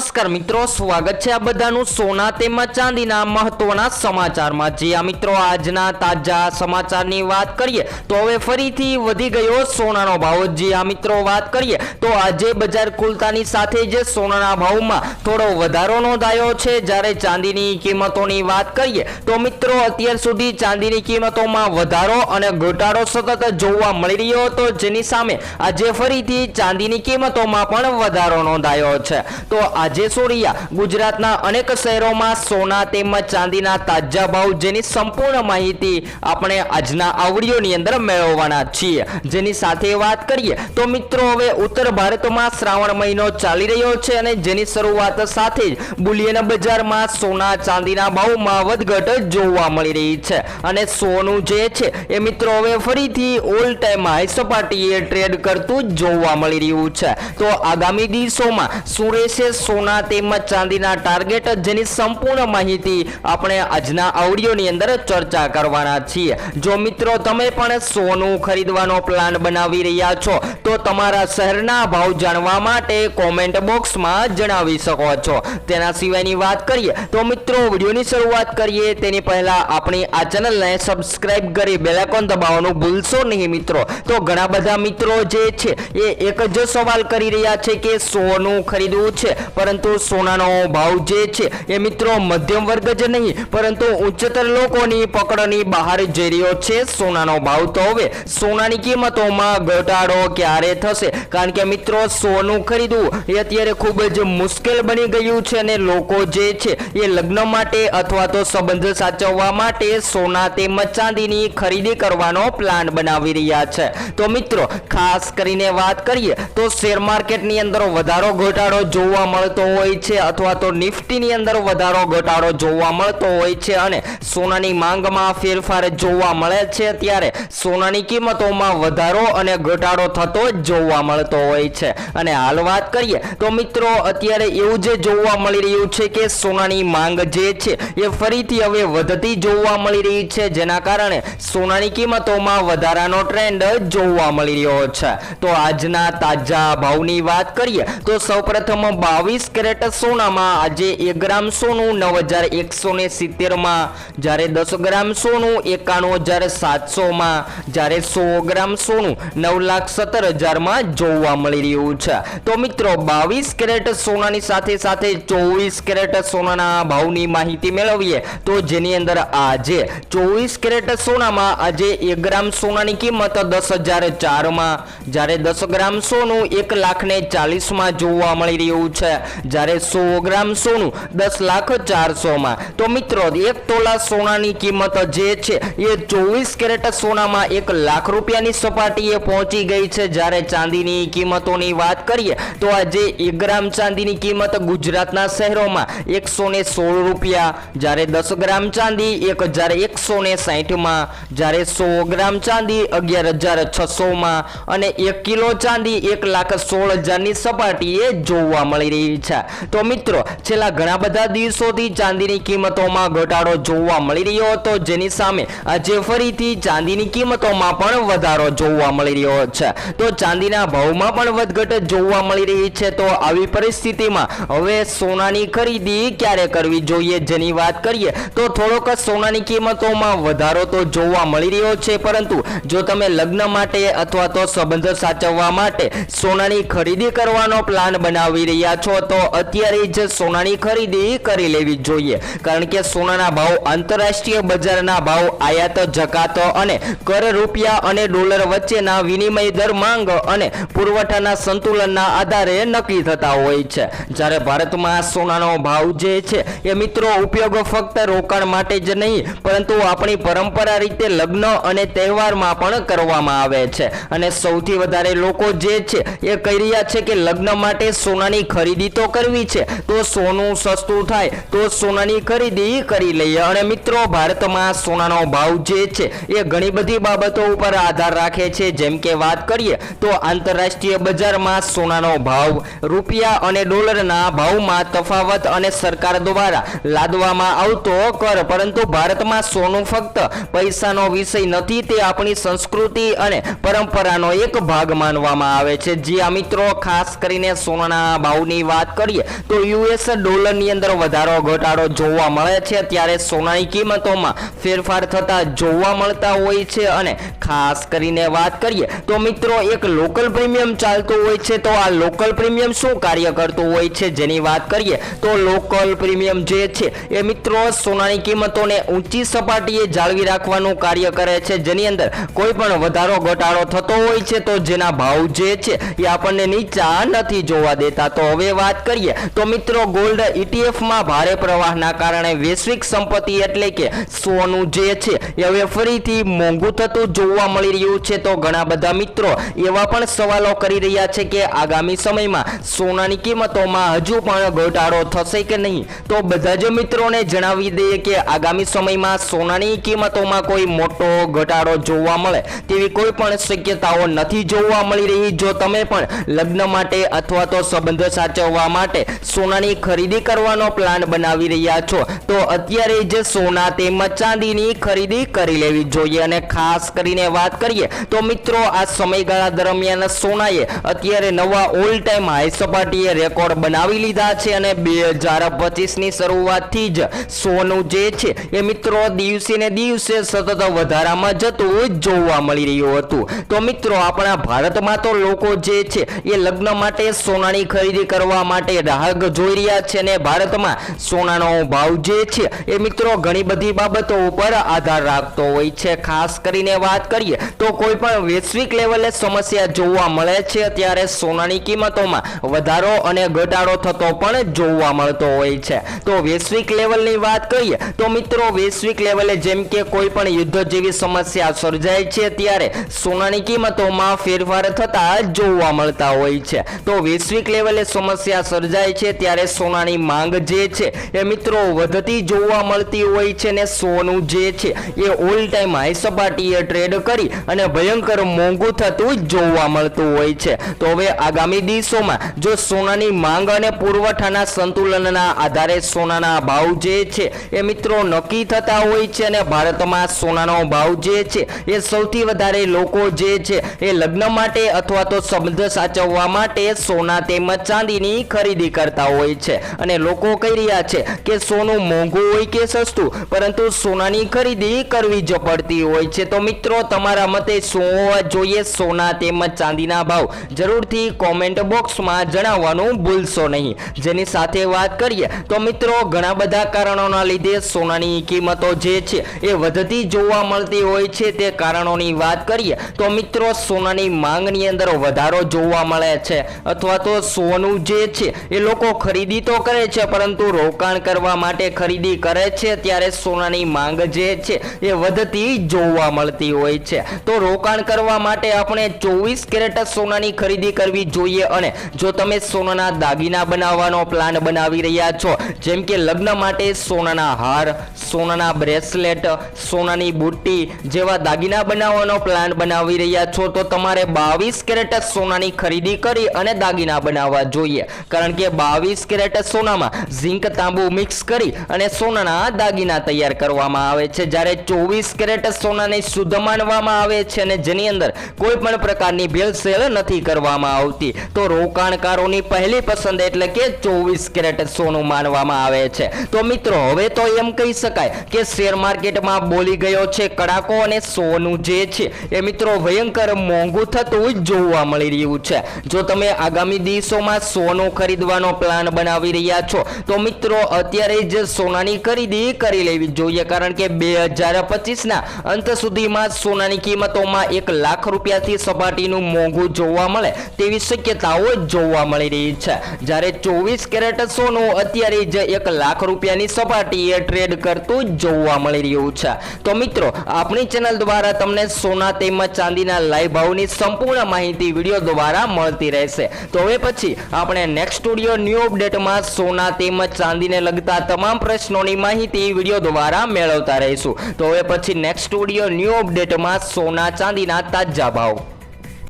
નમસ્કાર મિત્રો, સ્વાગત છે આ બધાનું સોના તેમજ ચાંદીના મહત્વના સમાચારમાં. જે આ મિત્રો આજના તાજા સમાચારની વાત કરીએ, તો હવે ફરીથી વધી ગયો સોનાનો ભાવ. જે આ મિત્રો વાત કરીએ, તો આજે બજાર ખુલતાની સાથે જ સોનાના ભાવમાં થોડો વધારો નોંધાયો છે. જ્યારે ચાંદીની કિંમતોની વાત કરીએ, તો મિત્રો અત્યાર સુધી ચાંદીની કિંમતોમાં વધારો અને ઘટાડો સતત જોવા મળી રહ્યો હતો. જેની સામે આજે ફરીથી ચાંદીની કિંમતોમાં પણ વધારો નોંધાયો છે. તો આજે સોરિયા ગુજરાતના અનેક શહેરોમાં સોના તેમજ ચાંદીના તાજા ભાવ જેની સંપૂર્ણ માહિતી આપણે આજના આવડીઓની અંદર મેળવવાના છીએ. જેની સાથે વાત કરીએ તો મિત્રો હવે ઉત્તર ભારતમાં શ્રાવણ મહિનો ચાલી રહ્યો છે અને જેની શરૂઆત સાથે જ બુલિયન બજારમાં સોના ચાંદીના ભાવમાં વધઘટ જોવા મળી રહી છે. અને સોનું જે છે એ મિત્રો હવે ફરીથી ઓલ ટાઈમ હાઈ સપાટીએ ટ્રેડ કરતું જોવા મળી રહ્યું છે. તો આગામી દિવસોમાં સુરેશે રહેશે સોના તેમજ ચાંદીના ટાર્ગેટ જેની સંપૂર્ણ માહિતી આપણે આજના ઓડિયોની અંદર ચર્ચા કરવાના છીએ. જો મિત્રો તમે પણ સોનું ખરીદવાનો પ્લાન બનાવી રહ્યા છો, તો તમારા શહેરના ભાવ જાણવા માટે કોમેન્ટ બોક્સમાં જણાવી શકો છો. તેના સિવાયની વાત કરીએ, તો મિત્રો વિડીયોની શરૂઆત કરીએ. તેની પહેલા આપણી આ ચેનલને સબસ્ક્રાઇબ કરી બેલાકોન દબાવવાનું ભૂલશો નહીં મિત્રો. તો ઘણા બધા મિત્રો જે છે, એ એક જ સવાલ કરી રહ્યા છે કે સોનું ખરીદવું છે. પરંતુ સોનાનો ભાવ જે છે એ મિત્રો મધ્યમ વર્ગ જ નહીં, પરંતુ ઉચ્ચતર લોકોની પકડની બહાર જઈ રહ્યો છે સોનાનો ભાવ. તો હવે સોનાની કિંમતોમાં ઘટાડો ક્યારે થશે? કારણ કે મિત્રો, સોનું ખરીદવું એ અત્યારે ખૂબ જ મુશ્કેલ બની ગયું છે અને લોકો જે છે એ લગ્ન માટે અથવા તો સંબંધ સાચવવા માટે સોના તેમજ ચાંદીની ખરીદી કરવાનો પ્લાન બનાવી રહ્યા છે. તો મિત્રો, ખાસ કરીને વાત કરીએ તો શેર માર્કેટની અંદર વધારો ઘટાડો જોવા મળતો હોય છે અથવા તો નિફ્ટીની અંદર વધારો ઘટાડો જોવા મળતો હોય છે અને સોનાની માંગમાં ફેરફાર જોવા મળે છે ત્યારે સોનાની કિંમતોમાં વધારો અને ઘટાડો થતો જોવા મળતો હોય છે. અને હાલ વાત કરીએ તો મિત્રો અત્યારે એવું જે જોવા મળી રહ્યું છે કે સોનાની માંગ જે છે એ ફરીથી હવે વધતી જોવા મળી રહી છે. જેના કારણે સોનાની કિંમતોમાં વધારાનો ટ્રેન્ડ જોવા મળી રહ્યો છે. તો આજના તાજા ભાવની વાત કરીએ તો સૌપ્રથમ બાવીસ કેરેટ સોનામાં આજે એક ગ્રામ સોનું નવ હજાર એકસો ને સિત્તેરમાં જ્યારે દસ ગ્રામ સોનું એકાણું હજાર સાતસોમાં જ્યારે સો ગ્રામ સોનું નવ લાખ સત્તર હજારમાં જોવા મળી રહ્યું છે. તો મિત્રો, બાવીસ કેરેટ સોનાની સાથે સાથે ચોવીસ કેરેટ સોનાના ભાવની માહિતી મેળવીએ તો જેની અંદર આજે ચોવીસ કેરેટ સોનામાં આજે એક ગ્રામ સોનાની કિંમત દસ હજાર ચારમાં જ્યારે દસ ગ્રામ સોનું એક લાખ ને ચાલીસમાં જોવા મળી રહ્યું છે. જ્યારે સો ગ્રામ સોનું દસ લાખ ચારસોમાં. તો મિત્રો, એક તોલા સોનાની કિંમત જે છે, એ ચોવીસ કેરેટ સોનામાં એક લાખ રૂપિયાની સપાટીએ પહોંચી ગઈ છે. જ્યારે ચાંદીની કિંમતોની વાત કરીએ, તો આજે એક ગ્રામ ચાંદીની કિંમત ગુજરાતના શહેરોમાં એકસો ને સોળ રૂપિયા. જ્યારે દસ ગ્રામ ચાંદી એક હજાર એકસો ને સાહીઠમાં. જ્યારે સો ગ્રામ ચાંદી અગિયાર હજાર છસોમાં. અને એક કિલો ચાંદી એક લાખ સોળ હજારની સપાટીએ જોવા મળી રહી છે. તો મિત્રો, છેલ્લા ઘણા બધા દિવસોથી ચાંદીની કિંમતોમાં ઘટાડો જોવા મળી રહ્યો હતો, જેની સામે આજે ફરીથી ચાંદીની કિંમતોમાં પણ વધારો જોવા મળી રહ્યો છે. તો ચાંદીના ભાવમાં પણ વધઘટ જોવા મળી રહી છે, તો આવી પરિસ્થિતિમાં હવે સોનાની ખરીદી ક્યારે કરવી જોઈએ જેની વાત કરીએ, તો થોડોક સોનાની કિંમતોમાં વધારો તો જોવા મળી રહ્યો છે, પરંતુ જો તમે લગ્ન માટે અથવા તો સંબંધ સાચવવા માટે સોનાની ખરીદી કરવાનો પ્લાન બનાવી રહ્યા છો તો અત્યારે જ સોનાની ખરીદી કરી લેવી જોઈએ. કારણ કે સોનાના ભાવ આંતરરાષ્ટ્રીય બજારના ભાવ, આયાત, જકાતો અને કર રૂપિયા અને ડોલર વચ્ચેના વિનિમય દર માંગ અને પુરવઠાના સંતુલનના આધારે નક્કી થતા હોય છે. જ્યારે ભારતમાં સોનાનો ભાવ જે છે એ મિત્રો ઉપયોગ ફક્ત રોકાણ માટે જ નહીં, પરંતુ આપણી પરંપરા રીતે લગ્ન અને તહેવારમાં પણ કરવામાં આવે છે. અને સૌથી વધારે લોકો જે છે એ કહી રહ્યા છે કે લગ્ન માટે સોનાની ખરીદી તો કરવી છે. તો સોનું સસ્તું થાય, તો સોનાની ખરીદી કરી લઈએ. અને મિત્રો, ભારતમાં સોનાનો ભાવ જે છે, એ ઘણી બધી બાબતો ઉપર આધાર રાખે છે. જેમ કે વાત કરીએ, તો આંતરરાષ્ટ્રીય બજારમાં સોનાનો ભાવ રૂપિયા અને ડોલરના ભાવમાં તફાવત અને સરકાર દ્વારા લાદવામાં આવતો કર. પરંતુ ભારતમાં સોનું ફક્ત પૈસાનો વિષય નથી, તે આપણી સંસ્કૃતિ અને પરંપરાનો એક ભાગ માનવામાં આવે છે. જે આ મિત્રો, ખાસ કરીને સોનાના ભાવની વાત વાત કરીએ, તો યુએસ ડોલરની અંદર વધારો ઘટાડો જોવા મળે છે. ત્યારે સોનાની કિંમતોમાં ફેરફાર થતા જોવા મળતા હોય છે અને ખાસ કરીને વાત કરીએ, તો મિત્રો એક લોકલ પ્રીમિયમ ચાલતું હોય છે, તો આ લોકલ પ્રીમિયમ શું કાર્ય કરતું હોય છે જેની વાત કરીએ, તો લોકલ પ્રીમિયમ જે છે એ મિત્રો સોનાની કિંમતોને ઊંચી સપાટીએ જાળવી રાખવાનું કાર્ય કરે છે. જેની અંદર કોઈ પણ વધારો ઘટાડો થતો હોય છે, તો જેના ભાવ જે છે એ આપણને નીચા નથી જોવા દેતા. તો હવે વાત કરીએ, તો મિત્રો ગોલ્ડ ઇટીએફમાં ભારે પ્રવાહના કારણે વૈશ્વિક સંપત્તિ એટલે કે સોનું જે છે, એ હવે ફરીથી મોંઘું થતું જોવા મળી રહ્યું છે. તો ઘણા બધા મિત્રો એવા પણ સવાલો કરી રહ્યા છે કે આગામી સમયમાં સોનાની કિંમતોમાં હજુ પણ ઘટાડો થશે કે નહીં? તો બધા જ મિત્રોને જણાવી દઈએ કે આગામી સમયમાં સોનાની કિંમતોમાં કોઈ મોટો ઘટાડો જોવા મળે તેવી કોઈ પણ શક્યતાઓ નથી જોવા મળી રહી. જો તમે પણ લગ્ન માટે અથવા તો સંબંધ સાચવવા માટે સોનાની ખરીદી કરવાનો પ્લાન બનાવી રહ્યા છો. તો અત્યારે જ સોના તેમજ ચાંદીની ખરીદી કરી લેવી જોઈએ અને ખાસ કરીને વાત કરીએ તો મિત્રો આ સમયગાળા દરમિયાન સોનાએ અત્યારે નવા ઓલ ટાઈમ હાઈ સપાટીએ રેકોર્ડ બનાવી લીધા છે અને બે હજાર પચીસની શરૂઆતથી જ સોનું જે છે એ મિત્રો દિવસે ને દિવસે સતત વધારામાં જતું જોવા મળી રહ્યું હતું. તો મિત્રો આપણા ભારતમાં તો લોકો જે છે એ લગ્ન માટે સોનાની ખરીદી કરવા માટે રાહગ જોઈ રહ્યા છે ને ભારતમાં સોનાનો ભાવ જે છે એ મિત્રો ઘણી બધી બાબતો ઉપર આધાર રાખતો હોય છે. ખાસ કરીને વાત કરીએ તો કોઈ પણ વૈશ્વિક લેવલે સમસ્યા જોવા મળે છે ત્યારે સોનાની કિંમતોમાં વધારો અને ઘટાડો થતો પણ જોવા મળતો હોય છે. તો વૈશ્વિક લેવલની વાત કરીએ તો મિત્રો વૈશ્વિક લેવલે જેમ કે કોઈ પણ યુદ્ધ જેવી સમસ્યા સર્જાય છે ત્યારે સોનાની કિંમતોમાં ફેરફાર થતા જોવા મળતા હોય છે. તો વૈશ્વિક લેવલે સમસ્યા સર્જાય છે, ત્યારે સોનાની માંગ જે છે, એ મિત્રો વધતી જોવા મળતી હોય છે ને સોનું જે છે, એ ઓલ ટાઈમ હાઈ સપાટીએ ટ્રેડ કરી અને ભયંકર મોંઘું થતું જોવા મળતું હોય છે. તો હવે આગામી દિવસોમાં જો સોનાની માંગ અને પુરવઠાના સંતુલનના આધારે સોનાના ભાવ જે છે, એ મિત્રો નક્કી થતા હોય છે અને ભારતમાં સોનાનો ભાવ જે છે, એ સૌથી વધારે લોકો જે છે, એ લગ્ન માટે અથવા તો શબ્દ સાચવવા માટે સોના તેમજ ચાંદીની ખરીદી કરતા હોય છે. અને લોકો કહી રહ્યા છે કે સોનું મોંઘું હોય કે સસ્તું, પરંતુ સોનાની ખરીદી કરવી જ પડતી હોય છે. તો મિત્રો, તમારા મતે શું હોવા જોઈએ? સોના તેમજ ચાંદીના ભાવ? જરૂરથી કોમેન્ટ બોક્સમાં જણાવવાનું ભૂલશો નહીં. જેની સાથે વાત કરીએ, તો મિત્રો, ઘણા બધા કારણોના લીધે સોનાની કિંમતો જે છે એ વધતી જોવા મળતી હોય છે. તે કારણોની વાત કરીએ, તો મિત્રો, સોનાની માંગની અંદર વધારો જોવા મળે છે. અથવા તો સોનું જે છે એ લોકો ખરીદી તો કરે છે, પરંતુ રોકાણ કરવા માટે ખરીદી કરે છે, ત્યારે સોનાની માંગ જે છે, એ વધતી જોવા મળતી હોય છે. તો રોકાણ કરવા માટે આપણે ચોવીસ કેરેટ સોનાની ખરીદી કરવી જોઈએ અને જો તમે સોનાના દાગીના બનાવવાનો પ્લાન બનાવી રહ્યા છો, જેમ કે લગ્ન માટે સોનાના હાર, સોનાના બ્રેસલેટ, સોનાની બુટ્ટી જેવા દાગીના બનાવવાનો પ્લાન બનાવી રહ્યા છો, તો તમારે બાવીસ કેરેટ સોનાની ખરીદી કરી અને દાગીના બનાવવા જોઈએ. કારણ કે બાવીસ કેરેટ સોનામાં ઝીંક તાંબુ મિક્સ કરી અને સોનાના દાગીના તૈયાર કરવામાં આવે છે. જ્યારે ચોવીસ કેરેટ સોનાને શુદ્ધ માનવામાં આવે છે અને જેની અંદર કોઈ પણ પ્રકારની ભેળસેળ નથી કરવામાં આવતી. તો રોકાણકારોની પહેલી પસંદ એટલે કે ચોવીસ કેરેટ સોનું માનવામાં આવે છે. તો મિત્રો, હવે તો એમ કહી શકાય કે શેર માર્કેટમાં બોલી ગયો છે કડાકો અને સોનું જે છે, એ મિત્રો ભયંકર મોંઘું થતું જોવા મળી રહ્યું છે. જો તમે આગામી દિવસોમાં સોનું ખરીદવાનો પ્લાન બનાવી રહ્યા છો. તો મિત્રો, અત્યારે જ સોનાની ખરીદી કરી લેવી જોઈએ. કારણ કે બે હજાર પચીસના અંત સુધીમાં સોનાની કિંમતોમાં એક લાખ રૂપિયાથી સપાટીનું મોંઘું જોવા મળે તેવી શક્યતાઓ જોવા મળી રહી છે. જ્યારે ચોવીસ કેરેટ સોનું અત્યારે જ એક લાખ રૂપિયાની સપાટીએ ટ્રેડ કરતું જોવા મળી રહ્યું છે. તો મિત્રો, આપણી ચેનલ દ્વારા તમને સોના તેમજ ચાંદીના લાઈવ ભાવની સંપૂર્ણ માહિતી વીડિયો દ્વારા મળતી રહેશે. તો હવે પછી આપણે નેક્સ્ટ સ્ટુડિયો ન્યૂ અપડેટમાં સોના તેમજ ચાંદીને લગતા તમામ પ્રશ્નોની માહિતી વીડિયો દ્વારા મેળવતા રહીશું. તો હવે પછી નેક્સ્ટ સ્ટુડિયો ન્યૂ અપડેટમાં સોના ચાંદીના તાજા ભાવ.